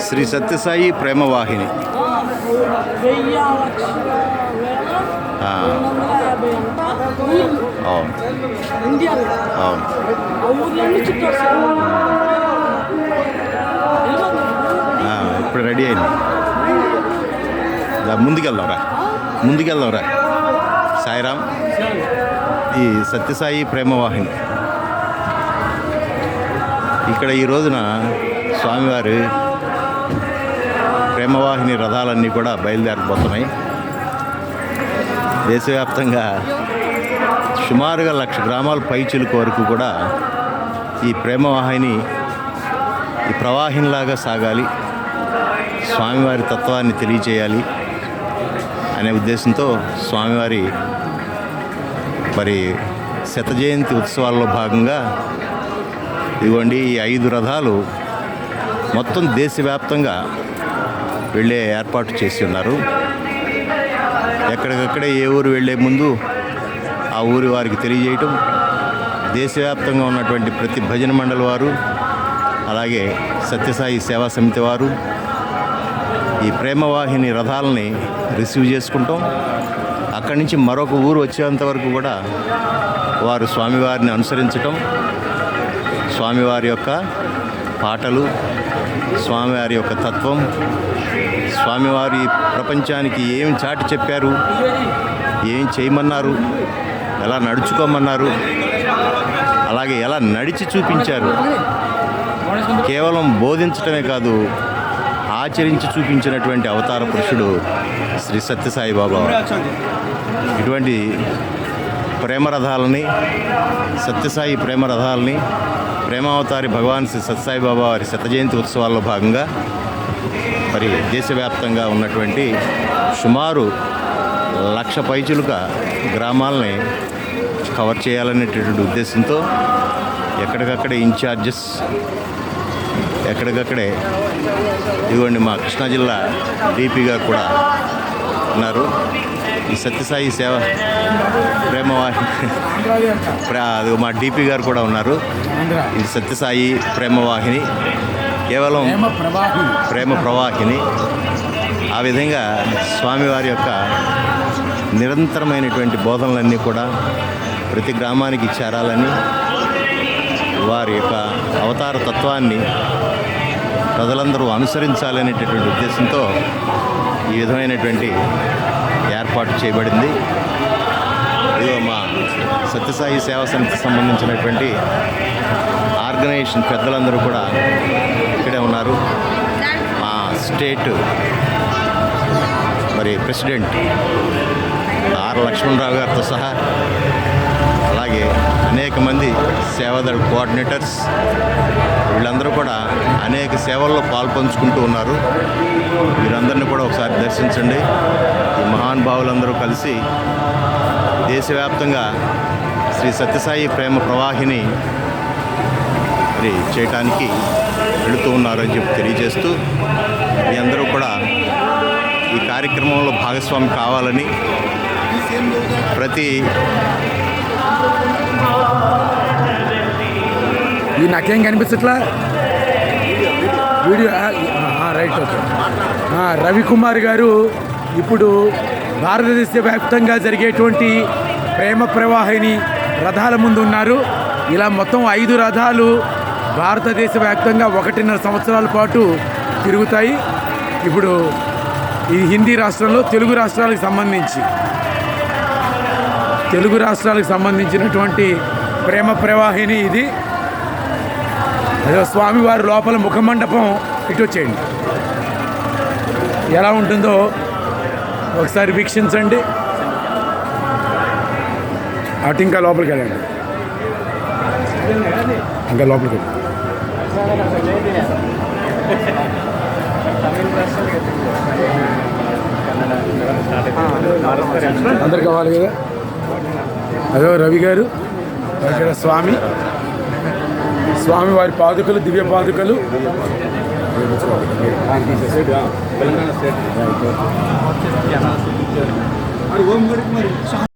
శ్రీ సత్యసాయి ప్రేమవాహిని. వాహిని ఇప్పుడు రెడీ అయింది. ముందుకెళ్దాం రా ముందుకెళ్దాంరా. ముందుకెళ్దాంరా సాయిరామ్ ఈ సత్యసాయి ప్రేమవాహిని. ఇక్కడ ఈ రోజున స్వామివారి ప్రేమవాహిని రథాలన్నీ కూడా బయలుదేరబోతున్నాయి. దేశవ్యాప్తంగా సుమారుగా లక్ష గ్రామాల పైచులకు వరకు కూడా ఈ ప్రేమవాహిని ఈ ప్రవాహినిలాగా సాగాలి. స్వామివారి తత్వాన్ని తెలియచేయాలి అనే ఉద్దేశంతో స్వామివారి మరి శత జయంతి ఉత్సవాల్లో భాగంగా ఇదిగోండి ఈ ఐదు రథాలు మొత్తం దేశవ్యాప్తంగా వెళ్ళే ఏర్పాటు చేసి ఉన్నారు. ఎక్కడికక్కడే ఏ ఊరు వెళ్ళే ముందు ఆ ఊరి వారికి తెలియజేయటం దేశవ్యాప్తంగా ఉన్నటువంటి ప్రతి భజన మండలి వారు అలాగే సత్యసాయి సేవా సమితి వారు ఈ ప్రేమవాహిని రథాలని రిసీవ్ చేసుకుంటాం. అక్కడి నుంచి మరొక ఊరు వచ్చేంత వరకు కూడా వారు స్వామివారిని అనుసరించటం. స్వామివారి యొక్క పాటలు స్వామివారి యొక్క తత్వం స్వామివారి ప్రపంచానికి ఏమి చాటి చెప్పారు ఏం చేయమన్నారు ఎలా నడుచుకోమన్నారు అలాగే ఎలా నడిచి చూపించారు కేవలం బోధించటమే కాదు ఆచరించి చూపించినటువంటి అవతార పురుషుడు శ్రీ సత్యసాయి బాబా. ఇటువంటి ప్రేమరథాలని సత్యసాయి ప్రేమరథాలని ప్రేమావతారి భగవాన్ శ్రీ సత్యసాయి బాబా వారి శతజయంతి ఉత్సవాల్లో భాగంగా మరి దేశవ్యాప్తంగా ఉన్నటువంటి సుమారు లక్ష పైచులుక గ్రామాలని కవర్ చేయాలనేటటువంటి ఉద్దేశంతో ఎక్కడికక్కడ ఇన్ఛార్జెస్ ఎక్కడికక్కడే. ఇదిగోండి మా కృష్ణా జిల్లా డీపీ గారు కూడా ఉన్నారు. ఈ సత్యసాయి సేవ ప్రేమవాహి ప్ర- అది మా డీపీ గారు కూడా ఉన్నారు. ఇది సత్యసాయి ప్రేమవాహిని కేవలం ప్రేమ ప్రవాహిని. ఆ విధంగా స్వామివారి యొక్క నిరంతరమైనటువంటి బోధనలన్నీ కూడా ప్రతి గ్రామానికి చేరాలని వారి యొక్క అవతార తత్వాన్ని ప్రజలందరూ అనుసరించాలనేటటువంటి ఉద్దేశంతో ఈ విధమైనటువంటి ఏర్పాటు చేయబడింది. ఇదిగో మా సత్యసాయి సేవా సమితికి సంబంధించినటువంటి ఆర్గనైజేషన్ పెద్దలందరూ కూడా ఇక్కడే ఉన్నారు. మా స్టేట్ మరి ప్రెసిడెంట్ ఆర్ లక్ష్మణరావు గారితో సహా అలాగే అనేక మంది సేవాదళ కోఆర్డినేటర్స్ వీళ్ళందరూ కూడా అనేక సేవల్లో పాల్పంచుకుంటూ ఉన్నారు. వీరందరినీ కూడా ఒకసారి దర్శించండి. ఈ మహానుభావులందరూ కలిసి దేశవ్యాప్తంగా శ్రీ సత్యసాయి ప్రేమ ప్రవాహిని మరి చేయటానికి వెళుతూ ఉన్నారని చెప్పి తెలియజేస్తూ మీ అందరూ కూడా ఈ కార్యక్రమంలో భాగస్వామి కావాలని ప్రతి ఇది నాకేం కనిపించట్లా video right okay. Ravikumar garu ఇప్పుడు భారతదేశ వ్యాప్తంగా జరిగేటువంటి ప్రేమ ప్రవాహిని రథాల ముందు ఉన్నారు. ఇలా మొత్తం ఐదు రథాలు భారతదేశ వ్యాప్తంగా ఒకటిన్నర సంవత్సరాల పాటు తిరుగుతాయి. ఇప్పుడు ఈ హిందీ రాష్ట్రంలో తెలుగు రాష్ట్రాలకు సంబంధించి. తెలుగు రాష్ట్రాలకు సంబంధించినటువంటి ప్రేమ ప్రవాహిని ఇది. అదే స్వామివారి లోపల ముఖమండపం ఇటు వచ్చేయండి. ఎలా ఉంటుందో ఒకసారి వీక్షించండి. అటు ఇంకా లోపలికి వెళ్ళండి. ఇంకా లోపలికి వెళ్ళండి. అందరు కావాలి కదా? అదో రవి గారు. ఇక్కడ స్వామి. స్వామి వారి పాదుకలు దివ్య పాదుకలు.